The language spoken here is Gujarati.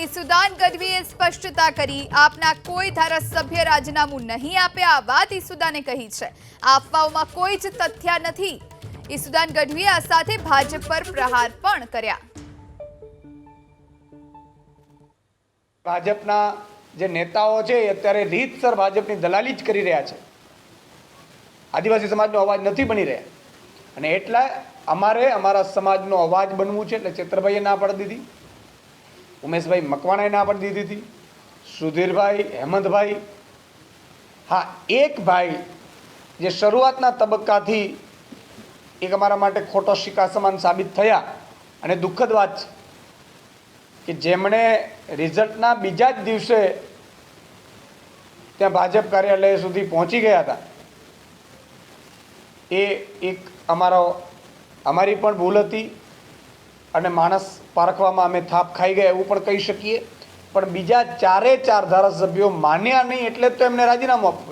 ઈસુદાન ગઢવીએ સ્પષ્ટતા કરી. આપના કોઈ ધારાસભ્ય રાજીનામું નહીં આપે, આ વાત ઈસુદાને કહી છે. અફવાઓમાં કોઈ જ તથ્ય નથી. ઈસુદાન ગઢવીએ આ સાથે ભાજપ પર પ્રહાર પણ કર્યા. ભાજપના જે નેતાઓ છે, એ અત્યારે રીતસર ભાજપની દલાલી જ કરી રહ્યા છે. આદિવાસી સમાજનો અવાજ નથી બની રહ્યા. અને એટલા અમારે અમારા સમાજનો અવાજ બનવું છે, એટલે ચેતરભાઈએ ના પાડી દીધી. ઉમેશભાઈ મકવાણાએ ના પણ દીધી હતી. સુધીરભાઈ, હેમંતભાઈ. હા, એક ભાઈ જે શરૂઆતના તબક્કાથી એક અમારા માટે ખોટો શિકા સમાન સાબિત થયા. અને દુઃખદ વાત છે કે જેમણે રિઝલ્ટના બીજા જ દિવસે ત્યાં ભાજપ કાર્યાલય સુધી પહોંચી ગયા હતા. એ એક અમારો, અમારી પણ ભૂલ હતી. અને માણસ પારખવામાં અમે થાપ ખાઈ ગયા એવું પણ કહી શકીએ. પણ બીજા ચારે ચાર ધારાસભ્યો માન્યા નહીં એટલે તો એમને રાજીનામું આપવું